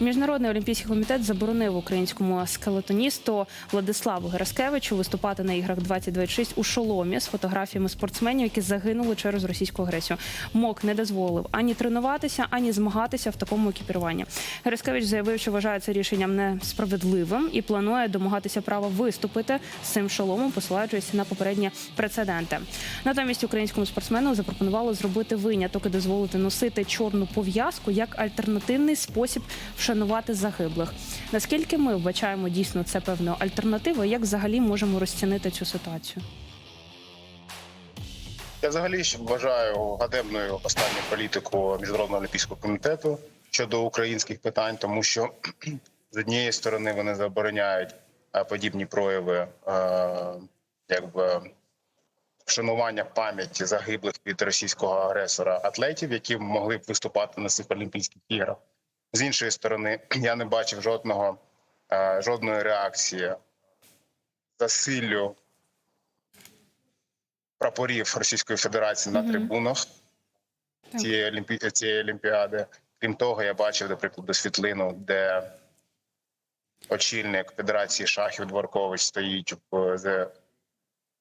Міжнародний олімпійський комітет заборонив українському скелетоністу Владиславу Гераскевичу виступати на іграх 2026 у шоломі з фотографіями спортсменів, які загинули через російську агресію. МОК не дозволив ані тренуватися, ані змагатися в такому екіпіруванні. Гераскевич заявив, що вважає це рішенням несправедливим і планує домагатися права виступити з цим шоломом, посилаючись на попередні прецеденти. Натомість українському спортсмену запропонували зробити виняток і дозволити носити чорну пов'язку як альтернативний спосіб вшанувати загиблих. Наскільки ми вбачаємо дійсно це певною альтернативою, як взагалі можемо розцінити цю ситуацію? Я взагалі вважаю ганебною останню політику міжнародного олімпійського комітету щодо українських питань, тому що з однієї сторони вони забороняють е, подібні прояви, е, якби вшанування пам'яті загиблих від російського агресора атлетів, які могли б виступати на цих Олімпійських іграх. З іншої сторони, я не бачив жодного е, жодної реакції засиллю прапорів Російської Федерації на трибунах цієї, олімпі... цієї олімпіади. Крім того, я бачив, до прикладу, світлину, де очільник Федерації шахів Дворкович стоїть в,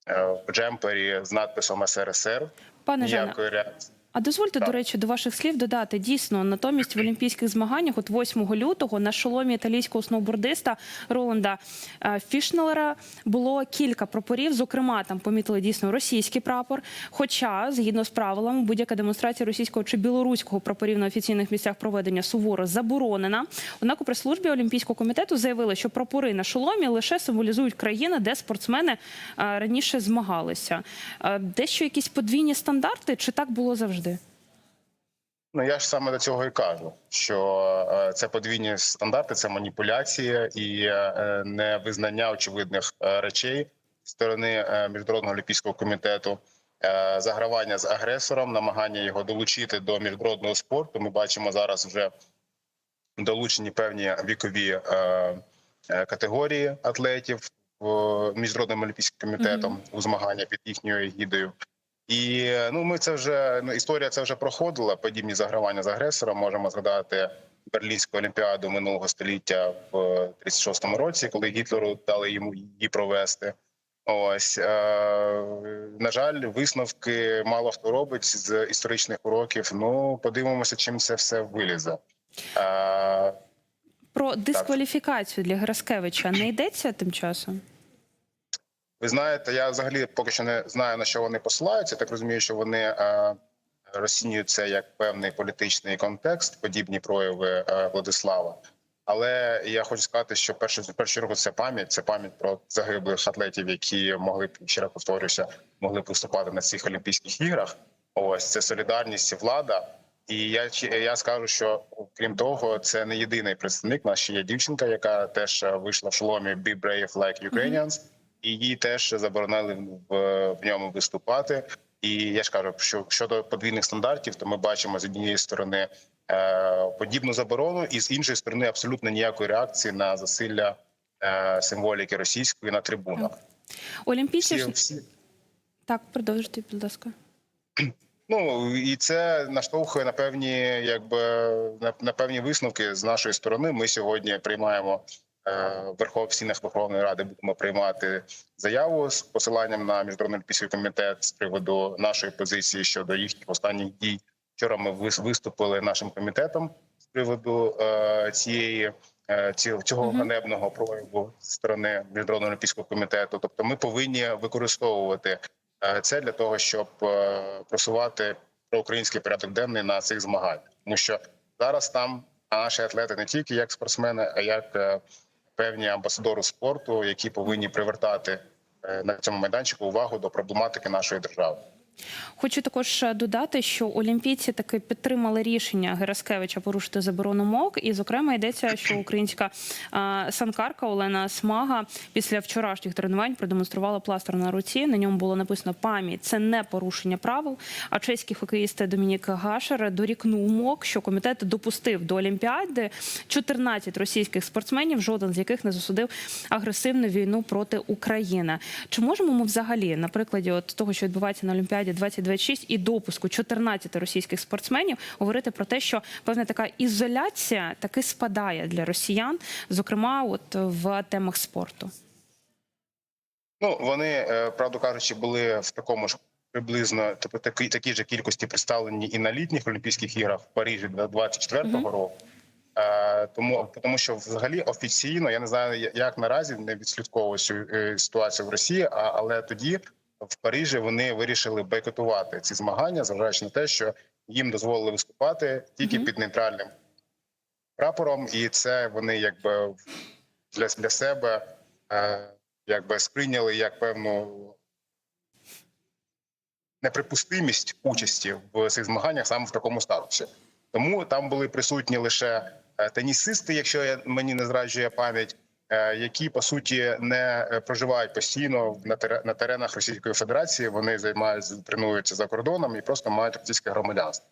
е, джемпері з надписом СРСР. Пане Ніякої реакції. А дозвольте, Так. до речі, до ваших слів додати дійсно натомість в олімпійських змаганнях, от 8 лютого, на шоломі італійського сноубордиста Роланда е, Фішнелера було кілька прапорів. Зокрема, там помітили дійсно російський прапор. Хоча, згідно з правилами, будь-яка демонстрація російського чи білоруського прапорів на офіційних місцях проведення суворо заборонена. Однак у прес-службі Олімпійського комітету заявили, що прапори на шоломі лише символізують країни, де спортсмени е, раніше змагалися. Е, Дещо якісь подвійні стандарти, чи так було завжди? Ну я ж саме до цього і кажу, що е, це подвійні стандарти, це маніпуляція і е, невизнання очевидних е, речей з сторони міжнародного олімпійського комітету. Загравання з агресором, намагання його долучити до міжнародного спорту. Ми бачимо зараз вже долучені певні вікові категорії атлетів міжнародним олімпійським комітетом у змагання під їхньою гідою. І ну ми це вже ну, історія це вже проходила. Подібні загравання з агресором. Можемо згадати Берлінську олімпіаду минулого століття в 36-му році, коли Гітлеру дали йому її провести. Ось е, на жаль, висновки мало хто робить з історичних уроків. Ну подивимося, чим це все вилізе. Е, Про дискваліфікацію для Гераскевича не йдеться тим часом? Ви знаєте, я взагалі поки що не знаю на що вони посилаються. Так розумію, що вони е, розцінюють це як певний політичний контекст, подібні прояви е, Владислава. Але я хочу сказати, що перше в першу чергу це пам'ять, це пам'ять про загиблих атлетів, які могли б ще раз повторюся, могли б виступати на цих Олімпійських іграх. Ось це солідарність, і влада. І я я скажу, що крім того, це не єдиний представник. У нас ще є дівчинка, яка теж е, вийшла в шоломі «Be brave like Ukrainians», і їй теж заборонили в, в ньому виступати. І я ж кажу, що щодо подвійних стандартів, то ми бачимо з однієї сторони е, подібну заборону, і з іншої сторони абсолютно ніякої реакції на засилля е, символіки російської на трибунах. Олімпійці Всі, всі так, продовжуйте, будь ласка. Ну і це наштовхує на певні, якби на, на певні висновки з нашої сторони. Ми сьогодні приймаємо в стінах Верховної Ради. Будемо приймати заяву з посиланням на міжнародний олімпійський комітет з приводу нашої позиції щодо їхніх останніх дій. Вчора ми вис- виступили нашим комітетом з приводу е, цієї. е, Цього ганебного прояву з сторони міжнародного олімпійського комітету, тобто ми повинні використовувати Е, Це для того, щоб е, просувати проукраїнський порядок денний на цих змаганнях, тому що зараз там наші атлети не тільки як спортсмени, а як е, певні амбасадори спорту, які повинні привертати е, на цьому майданчику увагу до проблематики нашої держави. Хочу також е, додати, що олімпійці таки підтримали рішення Гераскевича порушити заборону МОК. І, зокрема, йдеться, що українська санкарка Олена Смага після вчорашніх тренувань продемонструвала пластир на руці. На ньому було написано пам'ять. Це не порушення правил. А чеський хокеїст Домінік Гашер дорікнув МОК, що комітет допустив до Олімпіади 14 російських спортсменів, жоден з яких не засудив агресивну війну проти України. Чи можемо ми взагалі, на прикладі от того, що відбувається на Олімпіаді? Олімпіаді 2026 і допуску 14 російських спортсменів говорити про те, що певна така ізоляція таки спадає для росіян, зокрема, от в темах спорту. Ну вони, е, правду кажучи, були в такому ж приблизно типу такі такі ж кількості представлені і на літніх Олімпійських іграх в Парижі 24-го Мгм. року. Е, тому тому, що взагалі офіційно я не знаю, як наразі не відслідковую цю е, ситуацію в Росії, а але тоді в Парижі вони вирішили бойкотувати ці змагання, зважаючи на те, що їм дозволили виступати тільки Мгм. під нейтральним прапором, і це вони якби для, для себе е, якби сприйняли як певну неприпустимість участі в цих змаганнях саме в такому статусі. Тому там були присутні лише е, тенісисти, якщо я, мені не зраджує пам'ять, які по суті не е, проживають постійно на на теренах Російської Федерації. Вони займаються тренуються за кордоном і просто мають російське громадянство.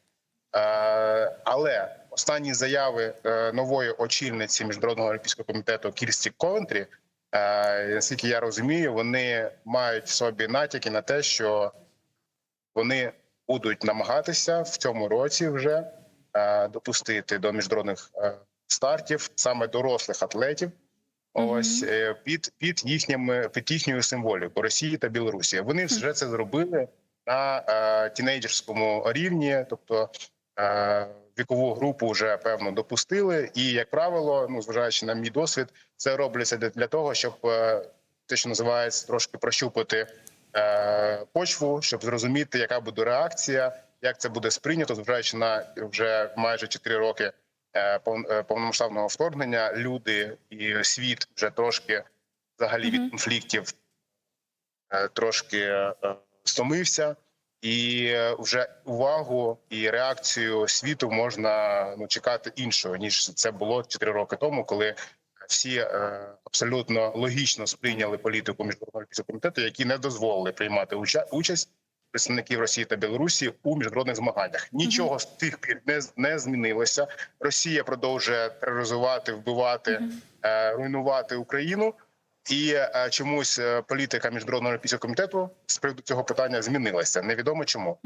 Е, Але останні заяви е, нової очільниці міжнародного олімпійського комітету Кірсті Ковентрі, е, наскільки я розумію, вони мають в собі натяки на те, що вони будуть намагатися в цьому році вже е, допустити до міжнародних е, стартів саме дорослих атлетів. Ось е, під під їхніми під їхньою символікою Росії та Білорусі. Вони вже це зробили на е, тінейджерському рівні, тобто е, вікову групу вже певно допустили. І як правило, ну зважаючи на мій досвід, це робляться для, для того, щоб е, те, що називається, трошки прощупати е, почву, щоб зрозуміти, яка буде реакція, як це буде сприйнято, зважаючи на вже майже 4 роки повномасштабного вторгнення. Люди і світ вже трошки взагалі від конфліктів е, трошки е, стомився. І е, вже увагу і реакцію світу можна ну чекати іншого ніж це було 4 роки тому, коли всі е, абсолютно логічно сприйняли політику міжнародного комітету, які не дозволили приймати уча- участь представників Росії та Білорусі у міжнародних змаганнях. Нічого з тих пір не, не змінилося. Росія продовжує тероризувати, вбивати, е, руйнувати Україну. І е, чомусь е, політика міжнародного олімпійського комітету з приводу цього питання змінилася. Невідомо чому.